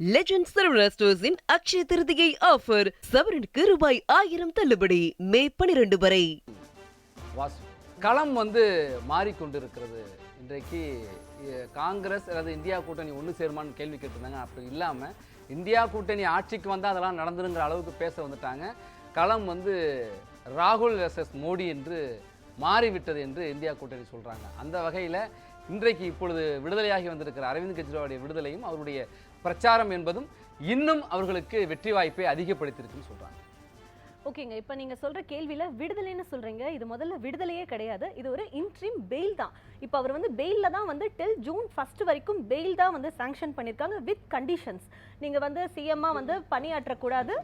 Legend Saravana ஸ்டோர்ஸின் Akshaya Tritiya offer சவரனுக்கு ரூபாய் ஆயிரம் தள்ளுபடி. மே பனிரெண்டு வரை. களம் வந்து மாறிக்கொண்டிருக்கிறது. இன்றைக்கு காங்கிரஸ் அல்லது இந்தியா கூட்டணி ஒன்று சேருமான்னு கேள்வி கேட்டிருந்தாங்க. அப்படி இல்லாமல் இந்தியா கூட்டணி ஆட்சிக்கு வந்தால் அதெல்லாம் நடந்துருங்கிற அளவுக்கு பேச வந்துட்டாங்க. களம் வந்து ராகுல் எஸ்எஸ் மோடி என்று மாறிவிட்டது என்று இந்தியா கூட்டணி சொல்கிறாங்க அந்த வகையில் இன்றைக்கு இப்பொழுது விடுதலையாகி வந்திருக்கிற அரவிந்த் கெஜ்ரிவாலுடைய விடுதலையும் அவருடைய பிரச்சாரம் என்பதும் இன்னும் அவர்களுக்கு வெற்றி வாய்ப்பை அதிகப்படுத்தியிருக்குன்னு சொல்கிறாங்க ஓகேங்க இப்போ நீங்க சொல்ற கேள்வியில விடுதலைன்னு சொல்றீங்க. இது முதல்ல விடுதலையே கிடையாது. இது ஒரு இன்ட்ரீம் பெயில் தான். இப்போ அவர் வந்து பெயில்ல தான் வந்து டில் ஜூன் ஃபர்ஸ்ட் வரைக்கும் பெயில் தான் வந்து சாங்ஷன் பண்ணிருக்காங்க வித் கண்டிஷன்ஸ் நீங்க வந்து சிஎம்மா வந்து பணியாற்றக்கூடாது.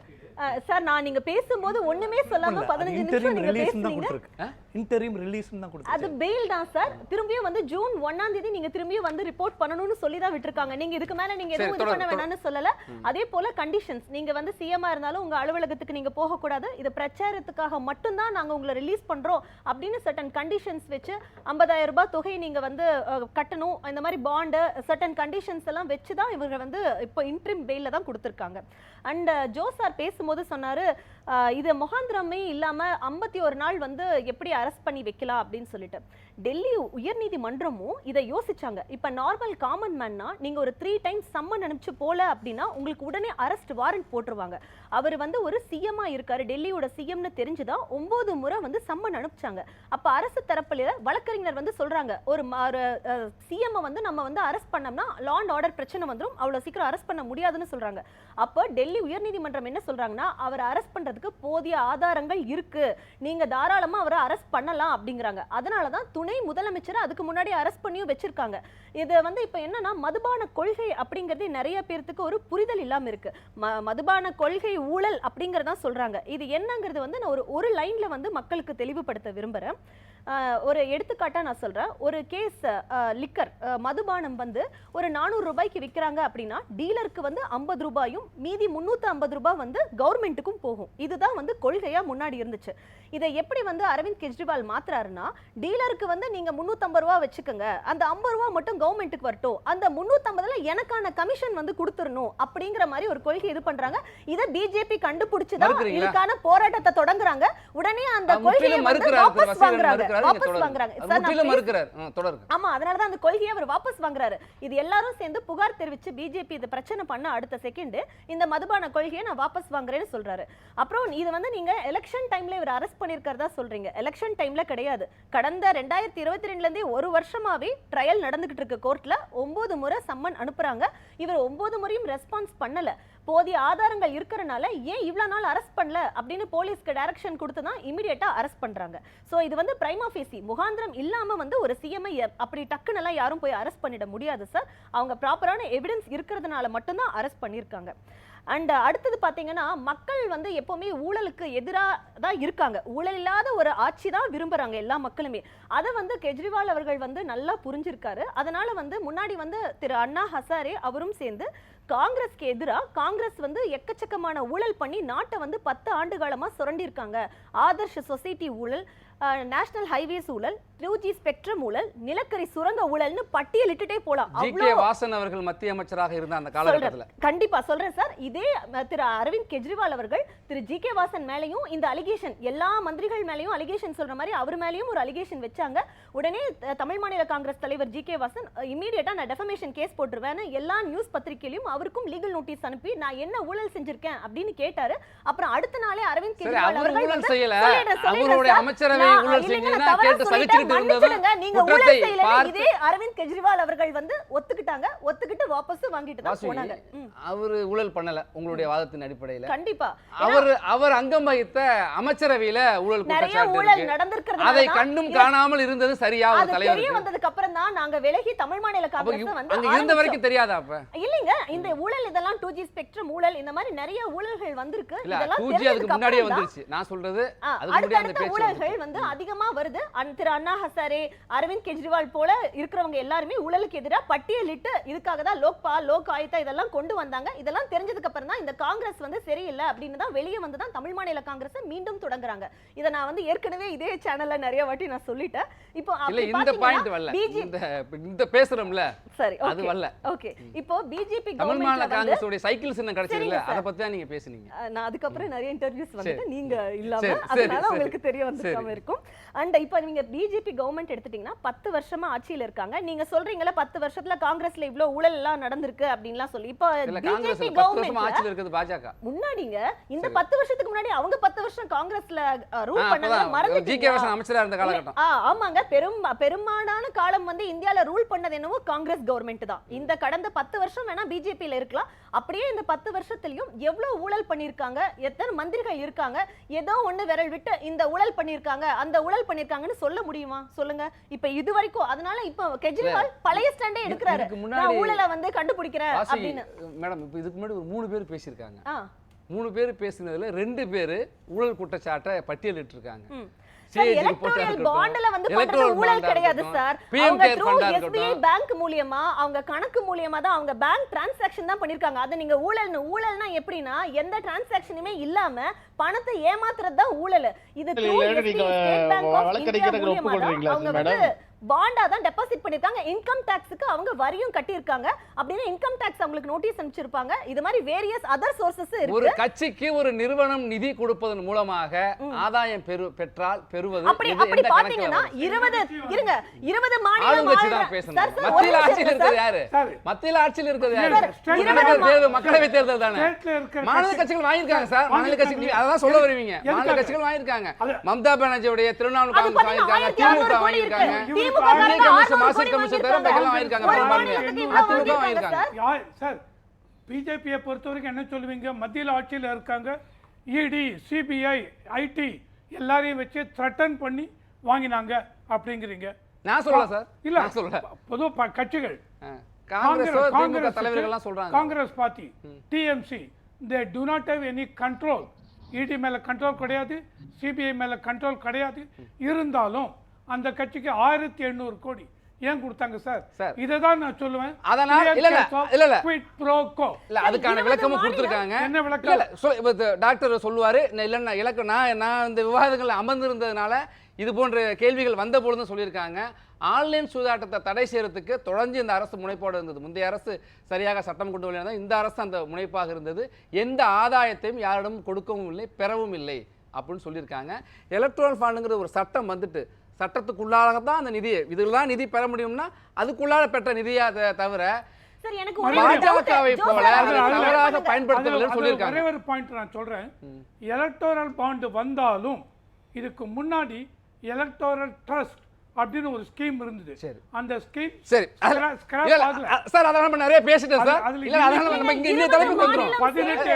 சார் நான் நீங்க பேசும்போது ஒண்ணுமே சொல்லாம பதினஞ்சு நிமிஷம் நீங்க பேசுனீங்க. இன்டரிம் ரிலீஸ் தான் அது கொடுத்துச்சு பெயில் தான் சார். திரும்பியும் வந்து ஜூன் ஒன்னாம் தேதி நீங்க திரும்பியும் வந்து ரிப்போர்ட் பண்ணணும்னு சொல்லி தான் விட்டுருக்காங்க. நீங்க இதுக்கு மேல நீங்க எதுவும் இது பண்ண வேணாம்னு சொல்லல. அதே போல கண்டிஷன்ஸ் நீங்க வந்து சிஎம்ஆ இருந்தாலும் உங்க அலுவலகத்துக்கு நீங்க போக கூடாது இது பிரச்சாரத்துக்காக மட்டும்தான் நாங்க உங்களை ரிலீஸ் பண்றோம் அப்படின்னு சர்டன் கண்டிஷன்ஸ் வச்சு 50000 ரூபாய் தொகை நீங்க வந்து கட்டணும். இந்த மாதிரி பாண்டு சர்டன் கண்டிஷன்ஸ் எல்லாம் வச்சு தான் இவங்க வந்து இப்போ இன்ட்ரிம் பெயில தான் கொடுத்துருக்காங்க. அண்ட் ஜோ சார் பேசும்போது சொன்னாரு இது முகாந்திரமே இல்லாம ஐம்பத்தி ஒரு நாள் வந்து எப்படி அரெஸ்ட் பண்ணி வைக்கலாம் அப்படின்னு சொல்லிட்டு. டெல்லி உயர்நீதிமன்றமும் இதை யோசிச்சாங்க. இப்போ நார்மல் காமன் மேன்னா நீங்க ஒரு த்ரீ டைம்ஸ் சம்மன் அனுப்பிச்சு போல அப்படின்னா உங்களுக்கு உடனே அரெஸ்ட் வாரண்ட் போட்டுருவாங்க. அவர் வந்து ஒரு சிஎம்மாக இருக்கார். டெல்லியோட சிஎம்னு தெரிஞ்சுதான் ஒம்பது முறை வந்து சம்மன் அனுப்பிச்சாங்க. அப்போ அரசு தரப்புல வழக்கறிஞர் வந்து சொல்றாங்க ஒரு சிஎம் வந்து நம்ம வந்து அரெஸ்ட் பண்ணோம்னா லா அண்ட் ஆர்டர் பிரச்சனை வந்துடும் அவ்வளோ சீக்கிரம் அரெஸ்ட் பண்ண முடியாதுன்னு சொல்றாங்க. அப்போ டெல்லி உயர்நீதிமன்றம் என்ன சொல்றாங்கன்னா அவரை அரெஸ்ட் பண்றதுக்கு போதிய ஆதாரங்கள் இருக்கு. நீங்க தாராளமாக அவரை அரெஸ்ட் பண்ணலாம் அப்படிங்கிறாங்க. அதனால தான் துணை முதலமைச்சரை அதுக்கு முன்னாடி அரெஸ்ட் பண்ணியும் வச்சிருக்காங்க. இது வந்து இப்போ என்னன்னா மதுபான கொள்கை அப்படிங்கிறது நிறைய பேர்த்துக்கு ஒரு புரிதல் இல்லாம இருக்கு. ம மதுபான கொள்கை ஊழல் அப்படிங்கிறதான் சொல்றாங்க. இது என்னங்கிறது வந்து நான் ஒரு ஒரு லைன்ல வந்து மக்களுக்கு தெளிவுபடுத்த விரும்புறேன். ஒரு எடுத்துக்காட்டா நான் சொல்றேன். ஒரு கேஸ் லிக்கர் மதுபானம் வந்து ஒரு நானூறு ரூபாய்க்கு விற்கிறாங்க அப்படின்னா டீலருக்கு வந்து ஐம்பது ரூபாயும் மீதி முந்நூற்றி ஐம்பது ரூபாய் வந்து கவர்மெண்ட்டுக்கும் போகும். இதுதான் வந்து கொள்கையா முன்னாடி இருந்துச்சு. இதை எப்படி வந்து அரவிந்த் கெஜ்ரிவால் மாத்துறாருன்னா டீலருக்கு வந்து நீங்க முந்நூற்றம்பது ரூபா வச்சுக்கோங்க. அந்த ஐம்பது ரூபா மட்டும் கவர்மெண்ட்டுக்கு வரட்டும். அந்த முந்நூற்றம்பதுல எனக்கான கமிஷன் வந்து கொடுத்துடணும் அப்படிங்கிற மாதிரி ஒரு கொள்கை இது பண்றாங்க. இதை பிஜேபி மறுக்கிறீங்களா? இதுக்கான போராட்டத்தை தொடங்குறாங்க. உடனே அந்த கொள்கையை வந்து வாபஸ் வாங்குறாங்க. வாபஸ் ஆமா அதனால தான் அந்த கொள்கையை அவர் வாபஸ் வாங்குறாரு. இது எல்லாரும் சேர்ந்து புகார் தெரிவிச்சு பிஜேபி இதை பிரச்சனை பண்ண அடுத்த செகண்ட் இந்த மதுபான கொள்கையை நான் வாபஸ் வாங்குறேன்னு சொல்றாரு. அப்புறம் இது வந்து நீங்க எலெக்ஷன் டைம்ல இவர் அரெஸ்ட் பண்ணிருக்கிறதா சொல்றீங்க. எலெக்ஷன் டைம்ல கிடையாது. கடந்த ரெண்டாயிரத்தி இருபத்தி ரெண்டுலேருந்தே ஒரு வருஷமாவே ட்ரையல் நடந்துகிட்டு இருக்கு கோர்ட்டில் ஒன்பது முறை சம்மன் அனுப்புகிறாங்க இவர் ஒம்பது முறையும் ரெஸ்பான்ஸ் பண்ணல. போதிய ஆதாரங்கள் இருக்கிறனால ஏன் இவ்வளோ நாள் அரெஸ்ட் பண்ணல? அப்படின்னு போலீஸ்க்கு டைரக்ஷன் கொடுத்து தான் இமீடியட்டாக அரெஸ்ட் பண்றாங்க. ஸோ இது வந்து பிரைமா ஆஃபீஸி முகாந்திரம் இல்லாமல் வந்து ஒரு சிஎம்ஐ அப்படி டக்குன்னு எல்லாம் யாரும் போய் அரெஸ்ட் பண்ணிட முடியாது சார் அவங்க ப்ராப்பரான எவிடன்ஸ் இருக்கிறதுனால மட்டும்தான் அரெஸ்ட் பண்ணியிருக்காங்க. அண்ட் அடுத்தது பார்த்தீங்கன்னா மக்கள் வந்து எப்போவுமே ஊழலுக்கு எதிராக தான் இருக்காங்க. ஊழல் இல்லாத ஒரு ஆட்சி தான் விரும்புகிறாங்க எல்லா மக்களுமே. அதை வந்து கெஜ்ரிவால் அவர்கள் வந்து நல்லா புரிஞ்சிருக்காரு. அதனால் வந்து முன்னாடி வந்து திரு அண்ணா ஹசாரே அவரும் சேர்ந்து காங்கிரஸ்க்கு எதிராக காங்கிரஸ் வந்து எக்கச்சக்கமான ஊழல் பண்ணி நாட்டை வந்து பத்து ஆண்டு காலமாக சுரண்டிருக்காங்க. ஆதர்ஷ் சொசைட்டி ஊழல் நேஷனல் ஹைவேஸ் ஊழல் டூ ஜி ஸ்பெக்ட்ரம் ஊழல் நிலக்கரி சுரங்க ஊழல்னு பட்டியலிட்டுட்டே போலாம். ஜி கே வாசன் அவர்கள் மத்திய அமைச்சராக இருந்த அந்த காலகட்டத்தில். கண்டிப்பா சொல்றேன் சார். இதே திரு அரவிந்த் கெஜ்ரிவால் அவர்கள் திரு ஜி கே வாசன் மேலயும் இந்த அலிகேஷன் எல்லா மந்திரிகள் மேலயும் அலிகேஷன் சொல்ற மாதிரி அவர் மேலயும் ஒரு அலிகேஷன் வச்சாங்க. உடனே தமிழ் மாநில காங்கிரஸ் தலைவர் ஜி கே வாசன் இமீடியட்டா நான் டெஃபமேஷன் கேஸ் போட்டுருவேன் எல்லா நியூஸ் பத்திரிகையிலும் அவருக்கும் லீகல் நோட்டீஸ் அனுப்பி நான் என்ன ஊழல் செஞ்சிருக்கேன் அப்படின்னு கேட்டாரு. அப்புறம் அடுத்த நாளே அரவிந்த் கெஜ்ரிவால் அவர் அவர்கள் சலிச்சுக்கிட்டு இருந்ததும். நீங்க ஊழல் குற்றத்தை இதே அரவிந்த் கெஜ்ரிவால் அவர்கள் வந்து ஒத்துக்கிட்டாங்க. ஒத்துக்கிட்டு வாபஸ் வாங்கிட்டு தான் போனாங்க. அவரு ஊழல் பண்ணல உங்களுடைய வாதத்தின் அடிப்படையில. கண்டிப்பா. அவர் அவர் அங்கம் வகித்த அமைச்சரவையில ஊழல் நிறைய ஊழல் இருக்கு நடந்திருக்கிறதுனால அதை இதை- காணாமல் இருந்தது சரியா ஒரு அது தெரிய வந்ததுக்கு அப்புறம் தான் நாங்க விலகி தமிழ் மாநில காங்கிரஸ் வந்து அங்க இருந்த. வரைக்கும் தெரியாதா அப்ப? இல்லைங்க இந்த ஊழல் இதெல்லாம் டூ ஜி ஸ்பெக்ட்ரம் ஊழல் இந்த மாதிரி நிறைய ஊழல்கள் வந்திருக்கு. இதெல்லாம் டூ ஜி அதுக்கு தெரிஞ்சதுக்கு முன்னாடியே அப்புறம் தான் வந்துருச்சு. நான் சொல்றது அதுக்கு முன்னாடியே அந்த ஊழல்கள். வந்து அதிகமா வருது. திரு அண்ணா ஹசாரே அரவிந்த் கெஜ்ரிவால் போல இருக்கிறவங்க எல்லாருமே ஊழலுக்கு எதிராக பட்டியலிட்டு இதுக்காக தான் லோக்பால் லோக் ஆயுதா இதெல்லாம் கொண்டு வந்தாங்க. இதெல்லாம் தெரிஞ்சதுக்கு அப்புறம் தான் இந்த காங்கிரஸ் வந்து சரியில்லை அப்படின்னு தான் வெளியே வந்து தான் தமிழ் மாநில காங்கிரஸ் மீண்டும் தொடங்குறாங்க. இதை நான் வந்து ஏற்கனவே இதே சேனல்ல நிறைய வாட்டி நான் சொல்லிட்டேன். இப்போ இந்த பாயிண்ட் வரல. இந்த பேசுறோம்ல சரி அது வரல. ஓகே இப்போ பிஜேபி தமிழ் மாநில வந்து காங்கிரஸுடைய சைக்கிள் சின்னம் கிடைச்சது இல்ல? சரிங்க அதை பத்தி தான் நீங்க பேசுனீங்க. நான் அதுக்கப்புறம் நிறைய இன்டர்வியூஸ் வந்துட்டு நீங்க இல்லாம அதனால. உங்களுக்கு தெரிய வந்திருக்காம. இருக்கும். அண்ட் இப்போ நீங்க பிஜேபி கவர்மெண்ட் எடுத்துட்டீங்கன்னா பத்து வருஷமா ஆட்சியில இருக்காங்க. நீங்க சொல்றீங்கல்ல பத்து வருஷத்துல காங்கிரஸ்ல இவ்ளோ ஊழல் எல்லாம் நடந்திருக்கு அப்படின்லாம் சொல்லி. இப்போ பிஜேபி கவர்மெண்ட் முன்னாடிங்க இந்த. பத்து வருஷத்துக்கு முன்னாடி அவங்க பத்து வருஷம் காங்கிரஸ்ல ரூல் காலகட்டம். ஆ ஆமாங்க. பெரும் பெரும்பாலான காலம் வந்து இந்தியால ரூல் பண்ணது என்னவோ காங்கிரஸ் கவர்மெண்ட் தான். இந்த கடந்த பத்து வருஷம் வேணா பிஜேபியில இருக்கலாம். அப்படியே இந்த பத்து வருஷத்துலயும் எவ்வளவு ஊழல் பண்ணிருக்காங்க எத்தனை மந்திரிகள் இருக்காங்க ஏதோ ஒண்ணு விரல் விட்டு இந்த ஊழல் பண்ணிருக்காங்க அந்த ஊழல் பண்ணிருக்காங்கன்னு சொல்ல முடியுமா? சொல்லுங்க. இப்ப இது வரைக்கும் அதனால இப்ப கெஜ்ரிவால் பழைய ஸ்டாண்டே எடுக்கிறாரு. நான் முன்னாடி ஊழலை வந்து கண்டுபிடிக்கிறேன் அப்படின்னு. மேடம் இப்போ இதுக்கு முன்னாடி ஒரு மூணு பேர் பேசியிருக்காங்க. மூணு பேர் பேசினதுல ரெண்டு பேர் ஊழல் குற்றச்சாட்டை பட்டியலிட்டு இருக்காங்க இருக்கட்டும், பாண்ட்ல வந்து பண்றது ஊழல் கிடையாது சார். அவங்க த்ரூ எஸ்பிஐ. பேங்க் மூலியமா அவங்க கணக்கு மூலியமா தான் அவங்க பேங்க் டிரான்சாக்ஷன் தான் பண்ணிருக்காங்க. அது நீங்க ஊழல்னு ஊழல்னா எப்படின்னா எந்த டிரான்சாக்ஷனுமே இல்லாம பணத்தை ஏமாத்துறது தான் ஊழல். இது மூலியமா தான் ஒப்புக்கொள்றீங்களா, அவங்க மேடம்? வந்து பாண்டா தான் டெபாசிட் பண்ணிருக்காங்க. இன்கம் டாக்ஸுக்கு அவங்க வரியும் கட்டியிருக்காங்க. அப்படின்னா இன்கம் டாக்ஸ் அவங்களுக்கு நோட்டீஸ் அனுப்பிச்சிருப்பாங்க. இது மாதிரி வேரியஸ் அதர் சோர்சஸ் ஒரு கட்சிக்கு ஒரு நிறுவனம் நிதி கொடுப்பதன் மூலமாக ஆதாயம் பெறு பெற்றால் பெறுவது அப்படி அப்படி பாத்தீங்கன்னா வரும்? இருபது இருங்க இருபது மாநிலம் மத்தியில் ஆட்சியில். இருக்கிறது யாரு. மத்தியில் ஆட்சியில் இருக்கிறது யாரு? தேர்தல் மக்களவை தேர்தல் தானே? மாநில கட்சி- கட்சிகள் வாங்கியிருக்காங்க சார். மாநில. கட்சிகள் அதான் சொல்ல வருவீங்க. மாநில? கட்சிகள் வாங்கியிருக்காங்க. மம்தா பானர்ஜியுடைய அது காங்கிரஸ் வாங்கியிருக்காங்க. திமுக வாங்கியிருக்காங்க. கமிஷன், மாசம் கமிஷன் தவிர வாங்கியிருக்காங்க. பெரும்பான்மையா. அதிமுக வாங்கியிருக்காங்க. வாங்கியிருக்காங்க. சார். பிஜேபியை பொறுத்த வரைக்கும் என்ன சொல்லுவீங்க? மத்தியில் ஆட்சியில் இருக்காங்க. இடி சிபிஐ ஐடி எல்லாரையும் வச்சு த்ரெட்டன் பண்ணி வாங்கினாங்க அப்படிங்கிறீங்க. நான் சொல்லல சார். இல்ல நான் சொல்லல. பொது ப- கட்சிகள். காங்கிரஸ் திமுக தலைவர்கள்லாம் சொல்றாங்க. Congress party TMC they do not have any control ED மேல கண்ட்ரோல் கிடையாது சிபிஐ மேல கண்ட்ரோல் கிடையாது. இருந்தாலும் அந்த கட்சிக்கு ஆயிரத்தி எண்ணூறு கோடி. ஏன் கொடுத்தாங்க சார்? சார். இதை தான் நான் சொல்லுவேன். அதனால் இல்ல, இல்ல, இல்ல, pro quo. இல்ல அதுக்கான விளக்கமும் கொடுத்துருக்காங்க. என்ன விளக்கம்? இல்ல, டாக்டர் சொல்லுவாரு இல்ல நான் இலக்கு நான் நான் இந்த விவாதங்கள்ல அமர்ந்திருந்ததுனால இது போன்ற கேள்விகள் வந்த பொழுதும் சொல்லியிருக்காங்க. ஆன்லைன் சூதாட்டத்தை தடை செய்யறதுக்கு தொடர்ந்து இந்த அரசு முனைப்போடு இருந்தது. முந்தைய அரசு சரியாக சட்டம் கொண்டு வரலாம் இந்த அரசு அந்த முனைப்பாக இருந்தது. எந்த ஆதாயத்தையும் யாரிடமும் கொடுக்கவும் இல்லை பெறவும் இல்லை. அப்படின்னு சொல்லியிருக்காங்க. எலக்ட்ரால் ஃபண்டுங்கிற ஒரு சட்டம் வந்துட்டு சட்டத்துக்குள்ளாக தான் அந்த நிதியை இதில் தான் நிதி பெற முடியும்னா அதுக்குள்ளாக பெற்ற நிதியா த- தவிர பாஜகவை. போல அதை தவறாக. பயன்படுத்தவில்லை சொல்லியிருக்காங்க ஒரே ஒரு பாயிண்ட் நான் சொல்றேன் எலக்டோரல் பாண்ட் வந்தாலும் இதுக்கு முன்னாடி எலக்டோரல் ட்ரஸ்ட் அப்படின்னு ஒரு ஸ்கீம் இருந்தது. சரி. அந்த ஸ்கீம் சரி. சார் அதெல்லாம் நம்ம நிறைய பேசிட்டோம் அது- சார். அதுல இல்ல அதனால நம்ம இங்க தலைப்புக்கு வந்துரும் மாநிலம் பதினெட்டு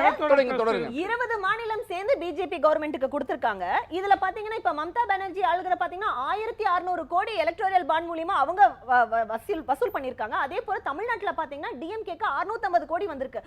சேர்ந்து மாநிலம் பிஜேபி கவர்மெண்ட்டுக்கு கொடுத்திருக்காங்க. இதுல பாத்தீங்கன்னா இப்ப மம்தா பானர்ஜி ஆளுகிற பாத்தீங்கன்னா ஆயிரத்தி அறுநூறு கோடி எலக்டோரியல் பாண்ட் மூலியமா அவங்க வசூல் வசூல் பண்ணிருக்காங்க அதே போல தமிழ்நாட்டுல பாத்தீங்கன்னா டிஎம்கேக்கு 650 கோடி வந்திருக்கு.